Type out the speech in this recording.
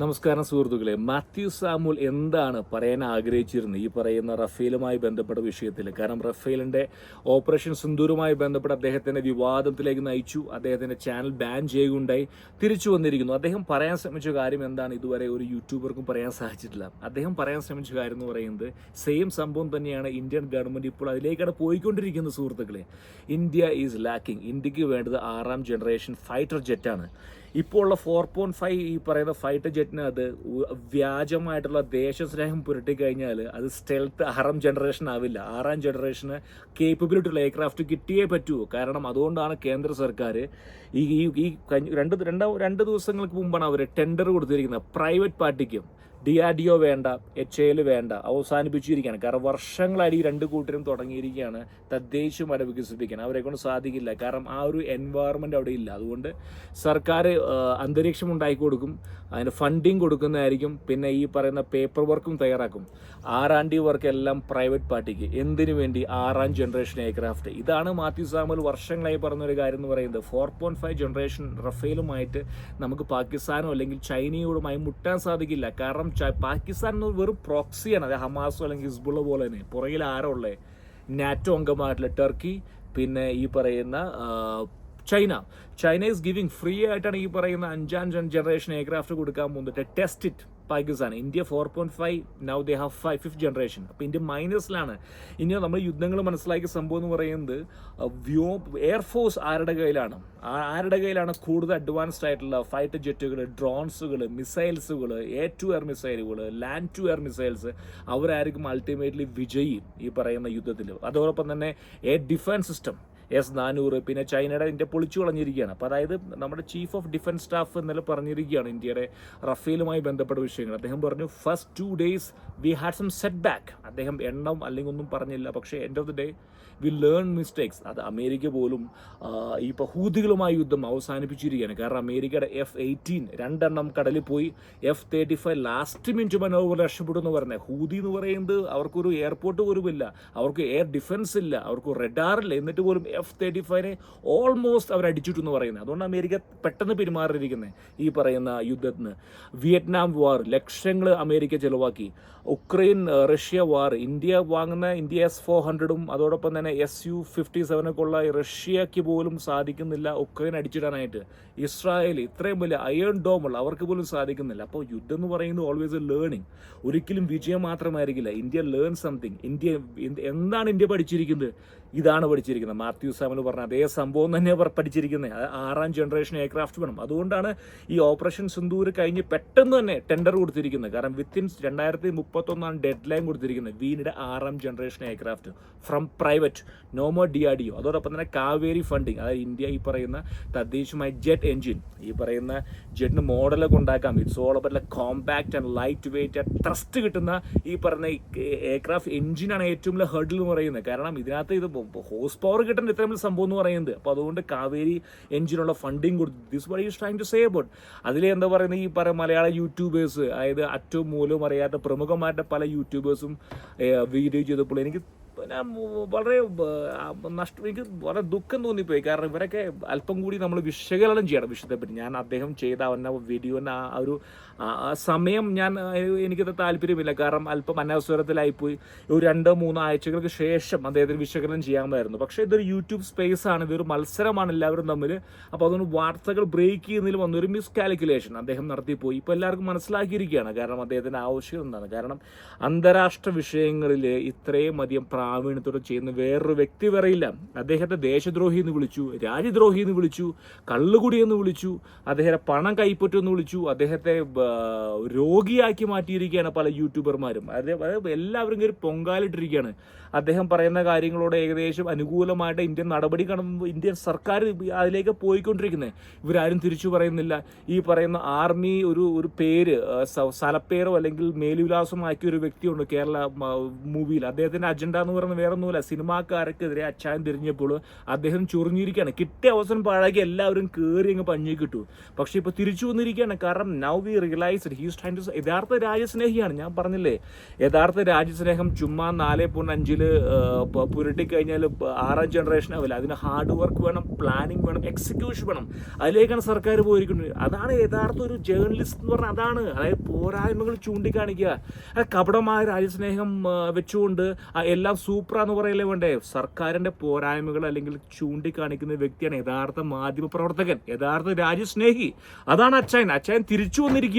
നമസ്കാരം സുഹൃത്തുക്കളെ. മാത്യു സാമുൽ എന്താണ് പറയാൻ ആഗ്രഹിച്ചിരുന്നത്? ഈ പറയുന്ന റഫേലുമായി ബന്ധപ്പെട്ട വിഷയത്തിൽ കാരണം റഫേലിന്റെ ഓപ്പറേഷൻ സിന്ദൂരുമായി ബന്ധപ്പെട്ട് അദ്ദേഹത്തിന്റെ വിവാദത്തിലേക്ക് നയിച്ചു. അദ്ദേഹത്തിന്റെ ചാനൽ ബാൻ ചെയ്യുകയുണ്ടായി. തിരിച്ചു വന്നിരിക്കുന്നു. അദ്ദേഹം പറയാൻ ശ്രമിച്ച കാര്യം എന്താണ്? ഇതുവരെ ഒരു യൂട്യൂബർക്കും പറയാൻ സാധിച്ചിട്ടില്ല. അദ്ദേഹം പറയാൻ ശ്രമിച്ച കാര്യം എന്ന് പറയുന്നത് സെയിം സംഭവം തന്നെയാണ് ഇന്ത്യൻ ഗവൺമെന്റ് ഇപ്പോൾ അതിലേക്കാണ് പോയിക്കൊണ്ടിരിക്കുന്നത് സുഹൃത്തുക്കളെ. ഇന്ത്യ ഈസ് ലാക്കിംഗ് ഇന്ത്യയ്ക്ക് വേണ്ടത് ആറാം ജനറേഷൻ ഫൈറ്റർ ജെറ്റാണ് ഇപ്പോൾ ഉള്ള ഫോർ പോയിന്റ് ഫൈവ് ഈ പറയുന്ന ഫൈറ്റർ ജെറ്റിന് അത് വ്യാജമായിട്ടുള്ള ദേശസ്നേഹം പുരട്ടി കഴിഞ്ഞാൽ അത് സ്റ്റെൽത്ത് ആറാം ജനറേഷൻ ആവില്ല. ആറാം ജനറേഷന് കേപ്പബിലിറ്റി ഉള്ള എയർക്രാഫ്റ്റ് കിട്ടിയേ പറ്റൂ. കാരണം അതുകൊണ്ടാണ് കേന്ദ്ര സർക്കാർ ഈ ഈ രണ്ട് രണ്ട് ദിവസങ്ങൾക്ക് മുമ്പാണ് അവർ ടെൻഡർ കൊടുത്തിരിക്കുന്നത്. പ്രൈവറ്റ് പാർട്ടിക്കും ഡി ആർ ഡി ഒ വേണ്ട എച്ച് എൽ വേണ്ട അവസാനിപ്പിച്ചിരിക്കുകയാണ്. കാരണം വർഷങ്ങളായി ഈ രണ്ട് കൂട്ടരും തുടങ്ങിയിരിക്കുകയാണ് തദ്ദേശീയമായി വികസിപ്പിക്കാൻ. അവരെ കൊണ്ട് സാധിക്കില്ല. കാരണം ആ ഒരു എൻവയറമെന്റ് അവിടെ ഇല്ല. അതുകൊണ്ട് സർക്കാർ അന്തരീക്ഷം ഉണ്ടാക്കി കൊടുക്കും അതിന് ഫണ്ടിങ് കൊടുക്കുന്നതായിരിക്കും പിന്നെ ഈ പറയുന്ന പേപ്പർ വർക്കും തയ്യാറാക്കും. ആറാണ്ടി വർക്ക് എല്ലാം പ്രൈവറ്റ് പാർട്ടിക്ക് എന്തിനു വേണ്ടി? ആറാം ജനറേഷൻ എയർക്രാഫ്റ്റ് ഇതാണ് മാത്യു സാമൽ വർഷങ്ങളായി പറഞ്ഞൊരു കാര്യം എന്ന് പറയുന്നത്. ഫോർ പോയിന്റ് ഫൈവ് ജനറേഷൻ റഫേലുമായിട്ട് നമുക്ക് പാകിസ്ഥാനോ അല്ലെങ്കിൽ ചൈനയോടുമായി മുട്ടാൻ സാധിക്കില്ല. കാരണം ച- പാകിസ്ഥാൻ എന്ന് വെറും പ്രോക്സിയാണ് അത് ഹമാസോ അല്ലെങ്കിൽ ഹിസ്ബുള്ള പോലെ തന്നെ. പുറകിൽ ആരോ ഉള്ളത് നാറ്റോ അംഗമായിട്ടുള്ള ടർക്കി പിന്നെ ഈ പറയുന്ന China. China is giving free ആയിട്ടാണ് ഈ പറയുന്ന അഞ്ചാം ജനറേഷൻ എയർക്രാഫ്റ്റ് കൊടുക്കാൻ പോകുന്നത്. Test it Pakistan. India four point five now they have five fifth generation അപ്പോൾ ഇന്ത്യ മൈനസിലാണ് ഇനി നമ്മൾ യുദ്ധങ്ങൾ മനസ്സിലാക്കിയ സംഭവം എന്ന് പറയുന്നത് വ്യോ എയർഫോഴ്സ് ആരുടെ കയ്യിലാണ്? ആരുടെ കയ്യിലാണ് കൂടുതൽ അഡ്വാൻസ്ഡ് ആയിട്ടുള്ള ഫൈറ്റർ ജെറ്റുകൾ ഡ്രോൺസുകൾ മിസൈൽസുകൾ എയർ ടു എയർ മിസൈലുകൾ ലാൻഡ് ടു എയർ മിസൈൽസ് അവരായിരിക്കും അൾട്ടിമേറ്റ്ലി വിജയി ഈ പറയുന്ന യുദ്ധത്തിൽ അതോടൊപ്പം തന്നെ എയർ ഡിഫൻസ് സിസ്റ്റം എസ് നാനൂറ് പിന്നെ ചൈനയുടെ ഇന്ത്യ പൊളിച്ചു കളഞ്ഞിരിക്കുകയാണ്. അപ്പോൾ അതായത് നമ്മുടെ ചീഫ് ഓഫ് ഡിഫൻസ് സ്റ്റാഫ് ഇന്നലെ പറഞ്ഞിരിക്കുകയാണ് ഇന്ത്യയുടെ റഫേലുമായി ബന്ധപ്പെട്ട വിഷയങ്ങൾ. അദ്ദേഹം പറഞ്ഞു first two days we had some set back അദ്ദേഹം എണ്ണം അല്ലെങ്കിൽ ഒന്നും പറഞ്ഞില്ല. പക്ഷേ end of the day we learn mistakes അത് അമേരിക്ക പോലും ഈ ഹൂതികളുമായി യുദ്ധം അവസാനിപ്പിച്ചിരിക്കുകയാണ്. കാരണം അമേരിക്കയുടെ എഫ് എയ്റ്റീൻ രണ്ടെണ്ണം കടലിൽ പോയി. F thirty five last minute Manohar രക്ഷപ്പെടും എന്ന് പറഞ്ഞത് ഹൂതി എന്ന് പറയുന്നത് അവർക്കൊരു എയർപോർട്ട് പോലുമില്ല. അവർക്ക് എയർ ഡിഫൻസ് ഇല്ല. അവർക്ക് റെഡാറില്ല എന്നിട്ട് പോലും എഫ് തേർട്ടി ഫൈവിനെ ഓൾമോസ്റ്റ് അവർ അടിച്ചിട്ടു എന്ന് പറയുന്നത്. അതുകൊണ്ട് അമേരിക്ക പെട്ടെന്ന് പെരുമാറിയിരിക്കുന്നത് ഈ പറയുന്ന യുദ്ധത്തിന്. വിയറ്റ്നാം വാർ ലക്ഷങ്ങൾ അമേരിക്ക ചിലവാക്കി. ഉക്രൈൻ റഷ്യ വാർ ഇന്ത്യ വാങ്ങുന്ന ഇന്ത്യ എസ് ഫോർ ഹൺഡ്രഡും അതോടൊപ്പം തന്നെ എസ് യു ഫിഫ്റ്റി സെവനൊക്കെ ഉള്ള റഷ്യക്ക് പോലും സാധിക്കുന്നില്ല ഉക്രൈൻ അടിച്ചിടാനായിട്ട്. ഇസ്രായേൽ ഇത്രയും വലിയ അയൺ ഡോമുള്ള അവർക്ക് പോലും സാധിക്കുന്നില്ല. അപ്പോൾ യുദ്ധം എന്ന് പറയുന്നത് ഓൾവേസ് എ ലേണിംഗ് ഒരിക്കലും വിജയം മാത്രമായിരിക്കില്ല. ഇന്ത്യ ലേൺ സംതിങ് ഇന്ത്യ എന്താണ് ഇന്ത്യ പഠിച്ചിരിക്കുന്നത്? ഇതാണ് പഠിച്ചിരിക്കുന്നത്. മാത്യു സാമൽ പറഞ്ഞ അതേ സംഭവം തന്നെ അവർ പഠിച്ചിരിക്കുന്നത്. ആറാം ജനറേഷൻ എയർക്രാഫ്റ്റ് വേണം. അതുകൊണ്ടാണ് ഈ ഓപ്പറേഷൻ സിന്ദൂർ കഴിഞ്ഞ് പെട്ടെന്ന് തന്നെ ടെൻഡർ കൊടുത്തിരിക്കുന്നത്. കാരണം വിത്തിൻ രണ്ടായിരത്തി മുപ്പത്തൊന്നാണ് ഡെഡ് ലൈൻ കൊടുത്തിരിക്കുന്നത്. വീനിടെ ആറാം ജനറേഷൻ എയർക്രാഫ്റ്റ് ഫ്രം പ്രൈവറ്റ് നോമോ ഡി ആർ ഡി ഒ അതോടൊപ്പം തന്നെ കാവേരി ഫണ്ടിങ് അതായത് ഇന്ത്യ ഈ പറയുന്ന തദ്ദേശീയമായ ജെറ്റ് എഞ്ചിൻ ഈ പറയുന്ന ജെറ്റിന് മോഡലൊക്കെ ഉണ്ടാക്കാം. It's all about compact and lightweight trust കിട്ടുന്ന ഈ പറയുന്ന എയർക്രാഫ്റ്റ് എഞ്ചിനാണ് ഏറ്റവും വലിയ ഹെർഡിൽ എന്ന് പറയുന്നത്. കാരണം ഇതിനകത്ത് ഇത് ഹോസ് പവർ കിട്ടുന്ന ഇത്രയും വലിയ സംഭവം എന്ന് പറയുന്നത്. അപ്പോൾ അതുകൊണ്ട് കാവേരി എഞ്ചിനുള്ള ഫണ്ടിങ് കൊടുത്തു. This why is trying to say about അതിൽ എന്താ പറയുന്നത് ഈ പറയുന്ന മലയാള യൂട്യൂബേഴ്സ് അതായത് അറ്റവും മൂലവും അറിയാത്ത പ്രമുഖമായിട്ട് പല യൂട്യൂബേഴ്സും വീഡിയോ ചെയ്തപ്പോൾ എനിക്ക് ഞാൻ വളരെ നഷ്ടം എനിക്ക് വളരെ ദുഃഖം തോന്നിപ്പോയി. കാരണം ഇവരൊക്കെ അല്പം കൂടി നമ്മൾ വിശകലനം ചെയ്യണം വിഷയത്തെപ്പറ്റി ഞാൻ അദ്ദേഹം ചെയ്ത അവന്റെ വീഡിയോന് ആ ഒരു സമയം ഞാൻ എനിക്ക് എനിക്കത് താല്പര്യമില്ല. കാരണം അല്പം അനവസരത്തിലായിപ്പോയി. ഒരു രണ്ടോ മൂന്നോ ആഴ്ചകൾക്ക് ശേഷം അദ്ദേഹത്തിന് വിശകലനം ചെയ്യാമായിരുന്നു. പക്ഷേ ഇതൊരു യൂട്യൂബ് സ്പേസ് ആണ്. ഇതൊരു മത്സരമാണ് എല്ലാവരും തമ്മിൽ അപ്പോൾ അതുകൊണ്ട് വാർത്തകൾ ബ്രേക്ക് ചെയ്യുന്നതിൽ വന്നൊരു മിസ് കാൽക്കുലേഷൻ അദ്ദേഹം നടത്തിപ്പോയി. ഇപ്പോൾ എല്ലാവർക്കും മനസ്സിലാക്കിയിരിക്കുകയാണ്. കാരണം അദ്ദേഹത്തിന്റെ ആവശ്യം എന്താണ്? കാരണം അന്താരാഷ്ട്ര വിഷയങ്ങളിൽ ഇത്രയും അധികം പ്രാവീണ്യത്തോടെ ചെയ്യുന്ന വേറൊരു വ്യക്തി പറയില്ല അദ്ദേഹത്തെ ദേശദ്രോഹി എന്ന് വിളിച്ചു രാജ്യദ്രോഹി എന്ന് വിളിച്ചു കള്ളുകുടി എന്ന് വിളിച്ചു അദ്ദേഹത്തെ പണം കൈപ്പറ്റുമെന്ന് വിളിച്ചു അദ്ദേഹത്തെ രോഗിയാക്കി മാറ്റിയിരിക്കുകയാണ് പല യൂട്യൂബർമാരും. അതായത് അത് എല്ലാവരും കയറി പൊങ്കാലിട്ടിരിക്കുകയാണ്. അദ്ദേഹം പറയുന്ന കാര്യങ്ങളോട് ഏകദേശം അനുകൂലമായിട്ട് ഇന്ത്യൻ നടപടി കാണുമ്പോൾ ഇന്ത്യൻ സർക്കാർ അതിലേക്ക് പോയിക്കൊണ്ടിരിക്കുന്നത് ഇവരാരും തിരിച്ചു പറയുന്നില്ല. ഈ പറയുന്ന ആർമി ഒരു ഒരു പേര് സ്ഥലപ്പേരോ അല്ലെങ്കിൽ മേലുവിലാസമാക്കിയ ഒരു വ്യക്തിയുണ്ട് കേരള മൂവിയിൽ. അദ്ദേഹത്തിന്റെ അജണ്ട എന്ന് പറയുന്നത് വേറെ ഒന്നുമില്ല സിനിമാക്കാർക്കെതിരെ അച്ചായൻ തിരിഞ്ഞപ്പോൾ അദ്ദേഹം ചൊറിഞ്ഞിരിക്കുകയാണ്. കിട്ടിയ അവസരം പാഴാക്കി എല്ലാവരും കയറി അങ്ങ് പഞ്ഞി കിട്ടു പക്ഷേ ഇപ്പോൾ തിരിച്ചു വന്നിരിക്കുകയാണ്. കാരണം now we realise he's time to യഥാർത്ഥ രാജ്യസ്നേഹിയാണ്. ഞാൻ പറഞ്ഞില്ലേ? യഥാർത്ഥ രാജ്യസ്നേഹം ചുമ്മാ നാല് പോയിന്റ് അഞ്ചിൽ പുരട്ടി കഴിഞ്ഞാൽ ആറാം ജനറേഷൻ ആവില്ല. അതിന് ഹാർഡ് വർക്ക് വേണം പ്ലാനിങ് വേണം എക്സിക്യൂഷൻ വേണം. അതിലേക്കാണ് സർക്കാർ പോയിരിക്കുന്നത്. അതാണ് യഥാർത്ഥ ഒരു ജേർണലിസ്റ്റ് എന്ന് പറഞ്ഞാൽ അതാണ്. അതായത് പോരായ്മകൾ ചൂണ്ടിക്കാണിക്കുക. കപടമായ രാജ്യസ്നേഹം വെച്ചുകൊണ്ട് ആ, എല്ലാം സൂപ്പറാന്ന് പറയലേ വേണ്ടേ? സർക്കാരിന്റെ പോരായ്മകൾ അല്ലെങ്കിൽ ചൂണ്ടിക്കാണിക്കുന്ന വ്യക്തിയാണ് യഥാർത്ഥ മാധ്യമ പ്രവർത്തകൻ യഥാർത്ഥ രാജ്യസ്നേഹി. അതാണ് അച്ചായൻ അച്ചായൻ തിരിച്ചു വന്നിരിക്കുക